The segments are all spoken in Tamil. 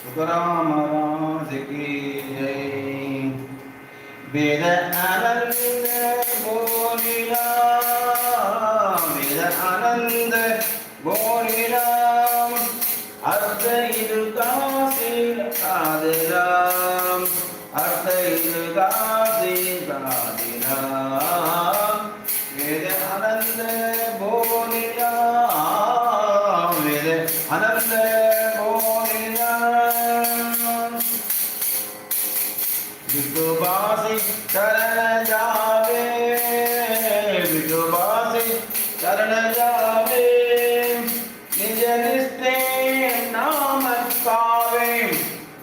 சுகராம ராசிக்கு வேத அனந்த போலிலா வேத அனந்த போலிலாம் அர்த்த இது காசில் காதலாம் அர்த்த இது காசில் காதிலாம் வேத அனந்த போலிலாம் வேத அனந்த விதுபாசி சரண ஜாவே விதுபாசி சரண ஜாவே நிஜ நிஷ்டே நாமக்காவே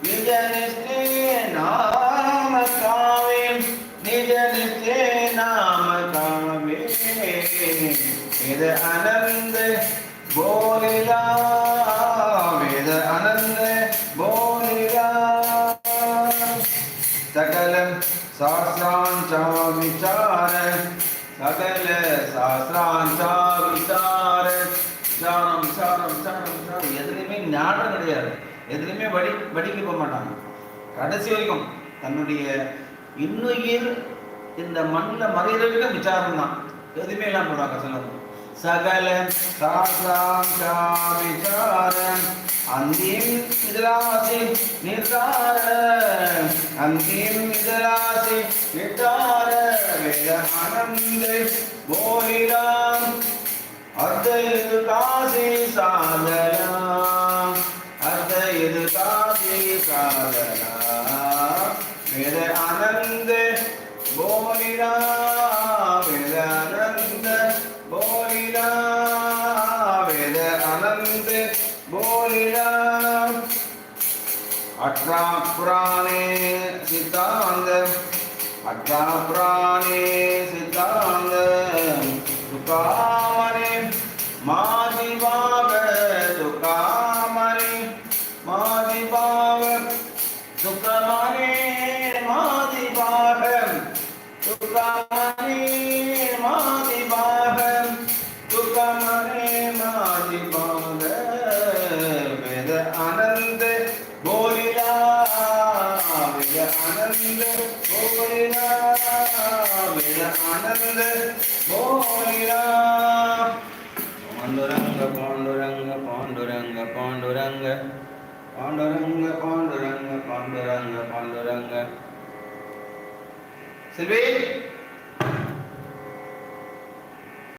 நிஜ நிஷ்டே நாமக்காவே நிஜ நிஷ்டே நாமக்காவே இது அனந்த शास्त्रांचा विचार सकल शास्त्रांचा विचार சாரம் சாரம் விசாரம் சாரம். எதுலையுமே ஞானம் கிடையாது. எதுலையுமே படி படிக்க போக மாட்டாங்க. கடைசி வரைக்கும் தன்னுடைய இன்னுயிர் இந்த மண்ணில் மறையிறதுக்கு விசாரம் தான் எதுவுமே இல்லாமல் போடுவாங்க சொல்லணும் சகல சாஸ்திரம் விசாரம் அந்தியம் நிர்தாரண அங்கின் இதராசி விட்டார வேத அனந்தை போயிடாம் அத்தை இது காசி சாதனா அத்தை இது अठरा पुराने सिद्धांग अठरा पुराने सिद्धांग दुकामरे माजी बाग दुकामरे माजी बाग दुकामरे माजी बाग दुकामरे माजी बाग ஆனந்த கோயிலா ஆனந்த கோயிலா பாண்டுரங்க பாண்டுரங்க பாண்டுரங்க பாண்டுரங்க. பாண்டுரங்க பாண்டுரங்க பாண்டுரங்க பாண்டுரங்க. செல்வி